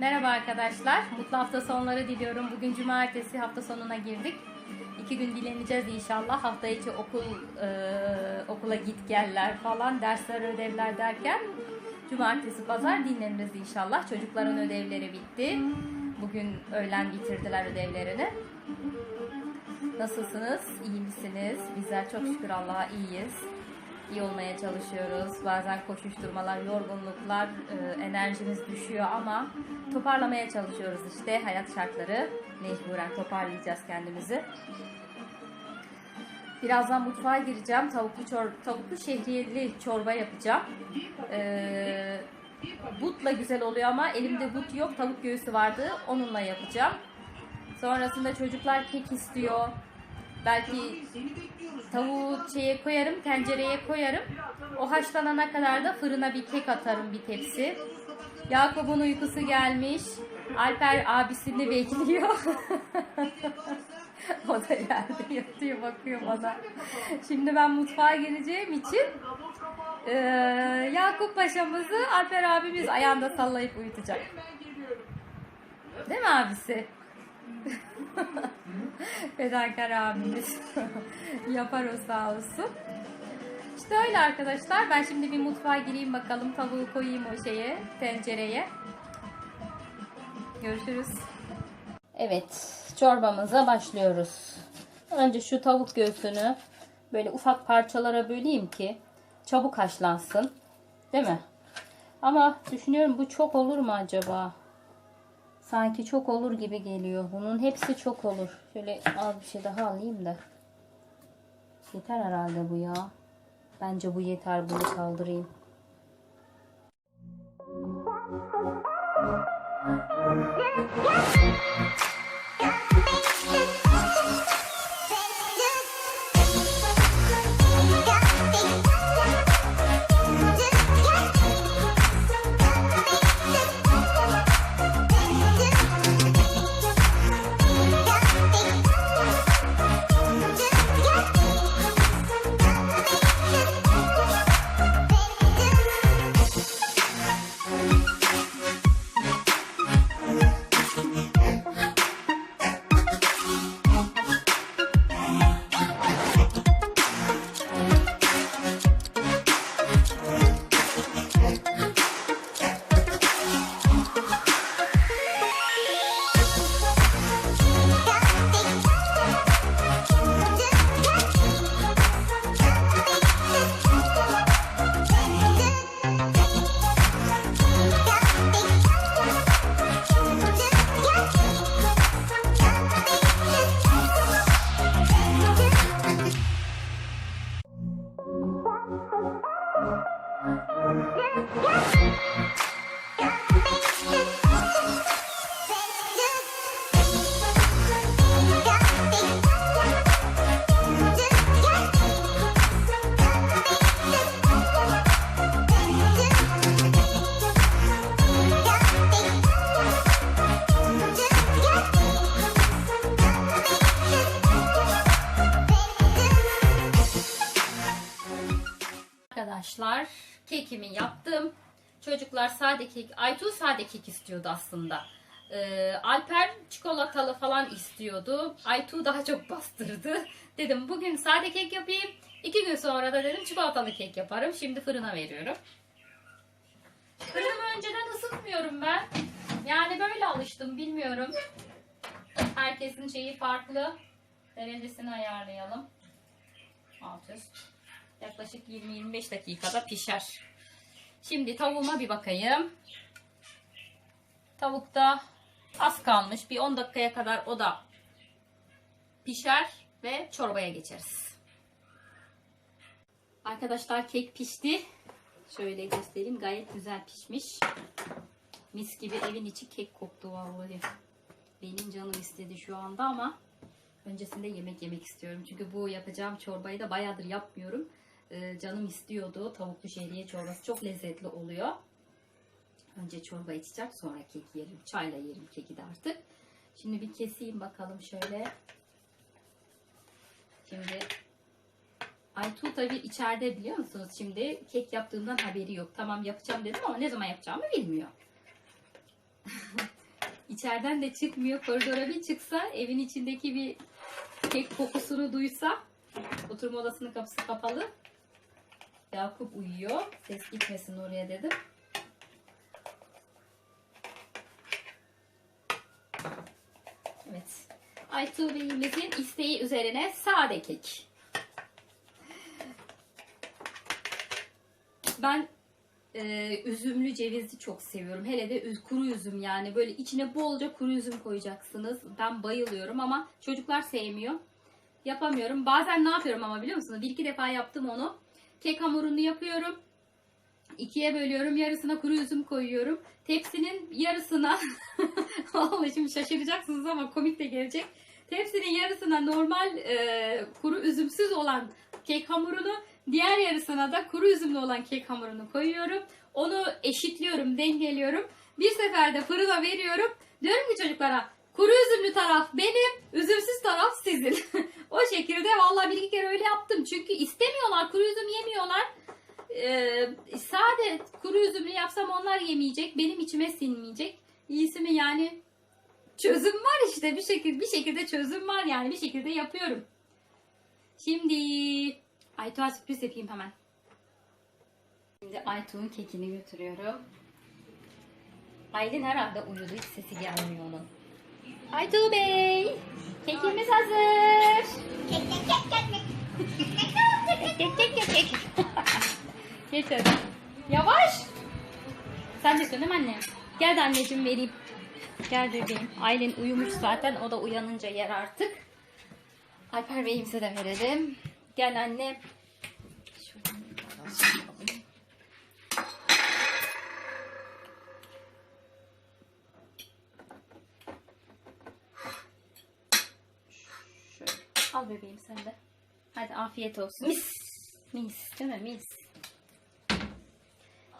Merhaba arkadaşlar. Mutlu hafta sonları diliyorum. Bugün cumartesi hafta sonuna girdik. İki gün dinleneceğiz inşallah. Hafta içi okul e, okula git geller falan dersler ödevler derken cumartesi pazar dinleniriz inşallah. Çocukların ödevleri bitti. Bugün öğlen bitirdiler ödevlerini. Nasılsınız? İyi misiniz? Bizler çok şükür Allah'a iyiyiz. İyi olmaya çalışıyoruz. Bazen koşuşturmalar, yorgunluklar, e, enerjimiz düşüyor ama toparlamaya çalışıyoruz işte. Hayat şartları mecburen toparlayacağız kendimizi. Birazdan mutfağa gireceğim. Tavuklu çor tavuklu şehriyeli çorba yapacağım. Ee, butla güzel oluyor ama elimde but yok. Tavuk göğsü vardı. Onunla yapacağım. Sonrasında çocuklar kek istiyor. Belki tavuğu şeye koyarım, tencereye koyarım. O haşlanana kadar da fırına bir kek atarım bir tepsi. Yakup'un uykusu gelmiş. Alper abisini bekliyor. o da yerde yatıyor bakıyor bana. Şimdi ben mutfağa gireceğim için eee Yakup Paşa'mızı Alper abimiz ayağında sallayıp uyutacak. Değil mi abisi? Fedakar abimiz. Yapar o sağ olsun. İşte öyle arkadaşlar. Ben şimdi bir mutfağa gireyim bakalım. Tavuğu koyayım o şeye, tencereye. Görüşürüz. Evet, çorbamıza başlıyoruz. Önce şu tavuk göğsünü böyle ufak parçalara böleyim ki çabuk haşlansın. Değil mi? Ama düşünüyorum bu çok olur mu acaba? Sanki çok olur gibi geliyor. Bunun hepsi çok olur. Şöyle az bir şey daha alayım da. Yeter herhalde bu ya. Bence bu yeter. Bunu kaldırayım. Arkadaşlar kekimi yaptım. Çocuklar sade kek, Aytu sade kek istiyordu aslında. Ee, Alper çikolatalı falan istiyordu. Aytu daha çok bastırdı. Dedim bugün sade kek yapayım. İki gün sonra da dedim çikolatalı kek yaparım. Şimdi fırına veriyorum. Fırınımı önceden ısıtmıyorum ben. Yani böyle alıştım bilmiyorum. Herkesin şeyi farklı. Derecesini ayarlayalım. Alt üst. Yaklaşık 20-25 dakikada pişer. Şimdi tavuğuma bir bakayım. Tavukta az kalmış. Bir 10 dakikaya kadar o da pişer ve çorbaya geçeriz. Arkadaşlar kek pişti. Şöyle göstereyim. Gayet güzel pişmiş. Mis gibi evin içi kek koktu vallahi. Benim canım istedi şu anda ama öncesinde yemek yemek istiyorum. Çünkü bu yapacağım çorbayı da bayağıdır yapmıyorum. Ee, canım istiyordu. Tavuklu şehriye çorbası çok lezzetli oluyor. Önce çorba içeceğim sonra kek yerim. Çayla yerim keki de artık. Şimdi bir keseyim bakalım şöyle. Şimdi Aytu tabii içeride biliyor musunuz? Şimdi kek yaptığımdan haberi yok. Tamam yapacağım dedim ama ne zaman yapacağımı bilmiyor. içeriden de çıkmıyor. Koridora bir çıksa evin içindeki bir kek kokusunu duysa oturma odasının kapısı kapalı. Yakup uyuyor. Ses gitmesin oraya dedim. Evet. Aytuğ Bey'imizin isteği üzerine sade kek. Ben e, üzümlü cevizli çok seviyorum. Hele de kuru üzüm yani. Böyle içine bolca kuru üzüm koyacaksınız. Ben bayılıyorum ama çocuklar sevmiyor. Yapamıyorum. Bazen ne yapıyorum ama biliyor musunuz? Bir iki defa yaptım onu. Kek hamurunu yapıyorum. İkiye bölüyorum. Yarısına kuru üzüm koyuyorum. Tepsinin yarısına Vallahi şimdi şaşıracaksınız ama komik de gelecek. Tepsinin yarısına normal e, kuru üzümsüz olan kek hamurunu, diğer yarısına da kuru üzümlü olan kek hamurunu koyuyorum. Onu eşitliyorum, dengeliyorum. Bir seferde fırına veriyorum. Diyorum ki çocuklara kuru üzümlü taraf benim, üzümsüz taraf sizin. o şekilde vallahi bir iki kere öyle yaptım. Çünkü istemiyorlar, kuru üzüm yemiyorlar. Ee, sade kuru üzümlü yapsam onlar yemeyecek, benim içime sinmeyecek. İyisi mi yani çözüm var işte bir şekilde bir şekilde çözüm var yani bir şekilde yapıyorum. Şimdi Aytuğ'a sürpriz yapayım hemen. Şimdi Aytuğ'un kekini götürüyorum. Aylin herhalde uyudu hiç sesi gelmiyor onun. Aytuğ Bey kekimiz hazır. Kek kek kek kek kek. Kek kek kek kek. Hadi. Yavaş. Sen de değil mi anne? Gel de anneciğim vereyim. Gel bebeğim. Aylin uyumuş zaten. O da uyanınca yer artık. Alper Bey'imize de verelim. Gel anne. Şuradan biraz şey yapalım. Şöyle. Al bebeğim sen de. Hadi afiyet olsun. Mis. Mis değil mi? Mis.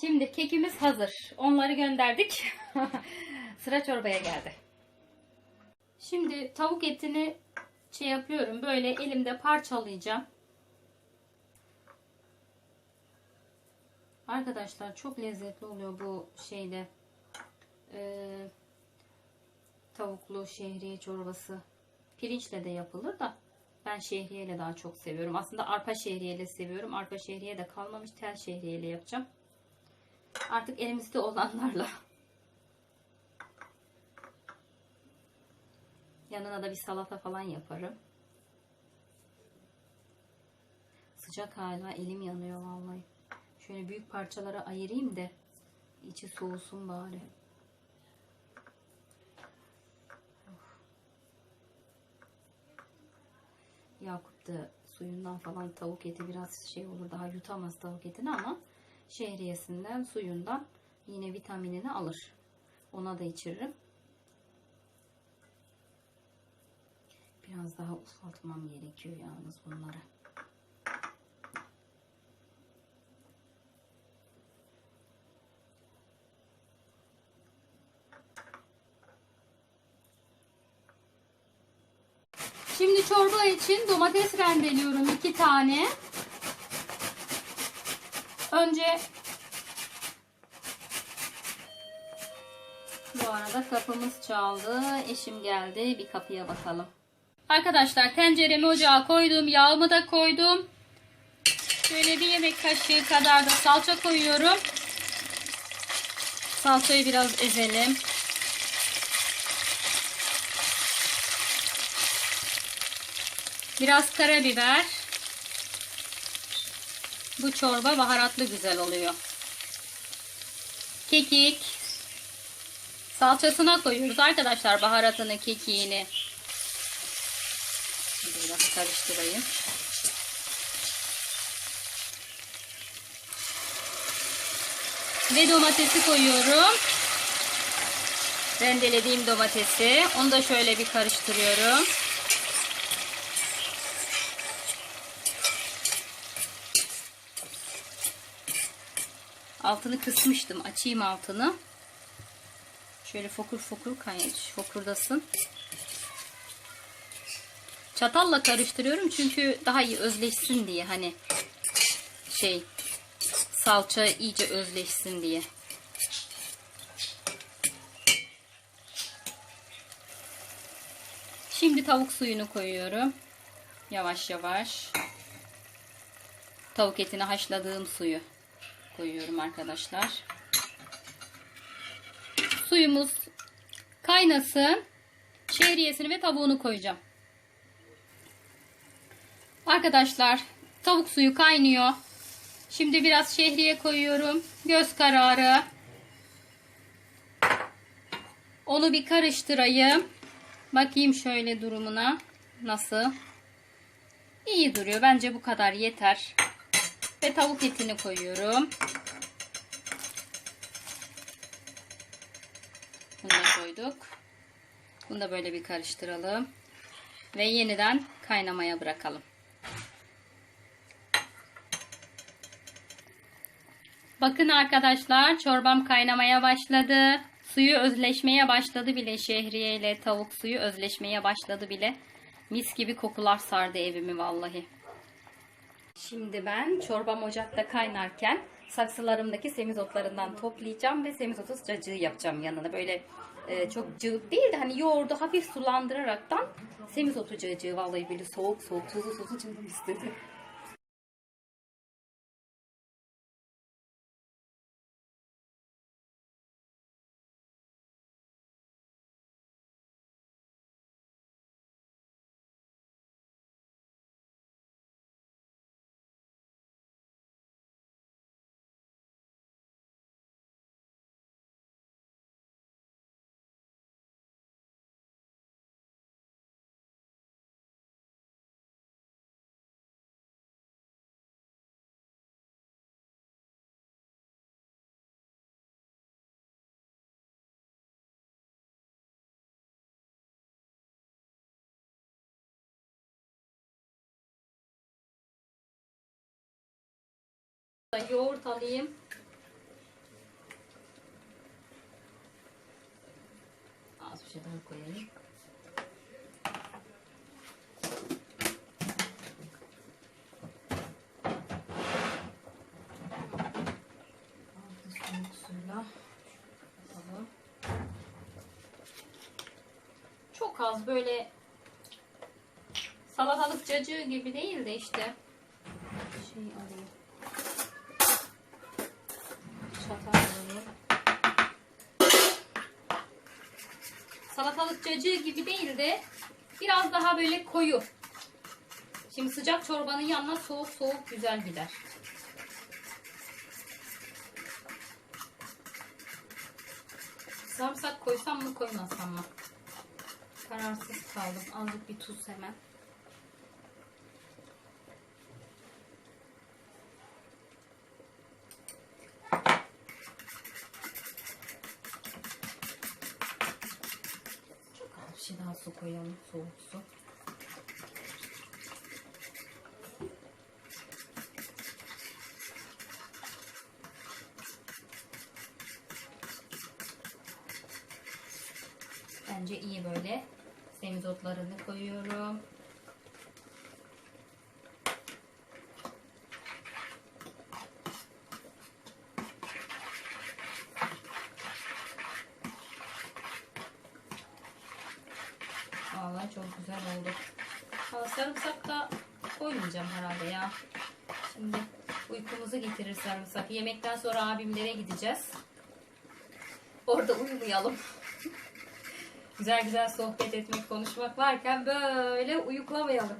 Şimdi kekimiz hazır. Onları gönderdik. Sıra çorbaya geldi. Şimdi tavuk etini şey yapıyorum. Böyle elimde parçalayacağım. Arkadaşlar çok lezzetli oluyor bu şeyde. Ee, tavuklu şehriye çorbası. Pirinçle de yapılır da ben şehriyeyle daha çok seviyorum. Aslında arpa şehriyeyle seviyorum. Arpa şehriye de kalmamış. Tel şehriyeyle yapacağım. Artık elimizde olanlarla. Yanına da bir salata falan yaparım. Sıcak hala elim yanıyor vallahi. Şöyle büyük parçalara ayırayım da içi soğusun bari. Yakup da suyundan falan tavuk eti biraz şey olur daha yutamaz tavuk etini ama şehriyesinden suyundan yine vitaminini alır. Ona da içiririm. Biraz daha ufaltmam gerekiyor yalnız bunları. Şimdi çorba için domates rendeliyorum iki tane. Önce bu arada kapımız çaldı. Eşim geldi. Bir kapıya bakalım. Arkadaşlar tenceremi ocağa koydum. Yağımı da koydum. Şöyle bir yemek kaşığı kadar da salça koyuyorum. Salçayı biraz ezelim. Biraz karabiber. Bu çorba baharatlı güzel oluyor. Kekik. Salçasına koyuyoruz arkadaşlar baharatını, kekiğini. Biraz karıştırayım. Ve domatesi koyuyorum. Rendelediğim domatesi. Onu da şöyle bir karıştırıyorum. Altını kısmıştım. Açayım altını. Şöyle fokur fokur kaynayış. Fokurdasın. Çatalla karıştırıyorum çünkü daha iyi özleşsin diye hani şey salça iyice özleşsin diye. Şimdi tavuk suyunu koyuyorum. Yavaş yavaş. Tavuk etini haşladığım suyu koyuyorum arkadaşlar. Suyumuz kaynasın. Şehriyesini ve tavuğunu koyacağım. Arkadaşlar tavuk suyu kaynıyor. Şimdi biraz şehriye koyuyorum. Göz kararı. Onu bir karıştırayım. Bakayım şöyle durumuna. Nasıl? İyi duruyor. Bence bu kadar yeter. Ve tavuk etini koyuyorum. Bunu da koyduk. Bunu da böyle bir karıştıralım. Ve yeniden kaynamaya bırakalım. Bakın arkadaşlar çorbam kaynamaya başladı. Suyu özleşmeye başladı bile şehriye ile tavuk suyu özleşmeye başladı bile. Mis gibi kokular sardı evimi vallahi. Şimdi ben çorbam ocakta kaynarken saksılarımdaki semizotlarından toplayacağım ve semizotu cacığı yapacağım yanına. Böyle e, çok cıvık değil de hani yoğurdu hafif sulandıraraktan semizotu cacığı vallahi böyle soğuk soğuk tuzlu tuzlu canım istedi. Yoğurt alayım. Az bir şey daha koyayım. Çok az böyle salatalık cacığı gibi değil de işte şey alayım. Çatal alayım. Salatalık cacığı gibi değil de biraz daha böyle koyu. Şimdi sıcak çorbanın yanına soğuk soğuk güzel gider. Sarımsak koysam mı koymasam mı? Kararsız kaldım. Azıcık bir tuz hemen. Çok az bir şey daha su koyalım. Soğuk su. Bence iyi böyle. Semizotlarını koyuyorum. Vallahi çok güzel oldu. Aa, sarımsak da koymayacağım herhalde ya. Şimdi uykumuzu getirir sarımsak. Yemekten sonra abimlere gideceğiz. Orada uyumayalım. güzel güzel sohbet etmek, konuşmak varken böyle uyuklamayalım.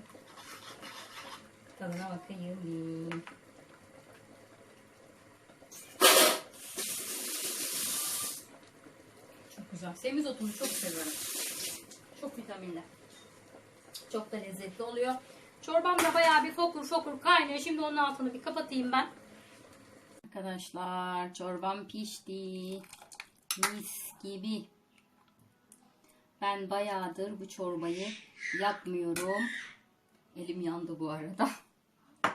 Tadına bakayım. Çok güzel. Semizotunu çok seviyorum. Çok vitaminli. Çok da lezzetli oluyor. Çorbam da bayağı bir fokur fokur kaynıyor. Şimdi onun altını bir kapatayım ben. Arkadaşlar çorbam pişti. Mis gibi. Ben bayağıdır bu çorbayı yapmıyorum. Elim yandı bu arada.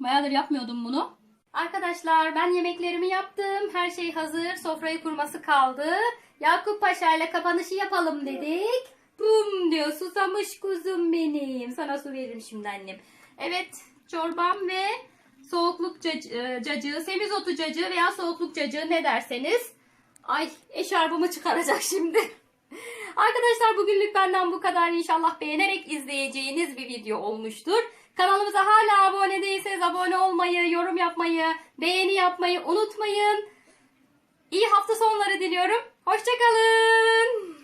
Bayağıdır yapmıyordum bunu. Arkadaşlar ben yemeklerimi yaptım. Her şey hazır. Sofrayı kurması kaldı. Yakup Paşa ile kapanışı yapalım dedik. Bum diyor susamış kuzum benim. Sana su veririm şimdi annem. Evet çorbam ve soğukluk cac- e, cacığı, semizotu cacığı veya soğukluk cacığı ne derseniz. Ay eşarbımı çıkaracak şimdi. Arkadaşlar bugünlük benden bu kadar. İnşallah beğenerek izleyeceğiniz bir video olmuştur. Kanalımıza hala abone değilseniz abone olmayı, yorum yapmayı, beğeni yapmayı unutmayın. İyi hafta sonları diliyorum. Hoşçakalın.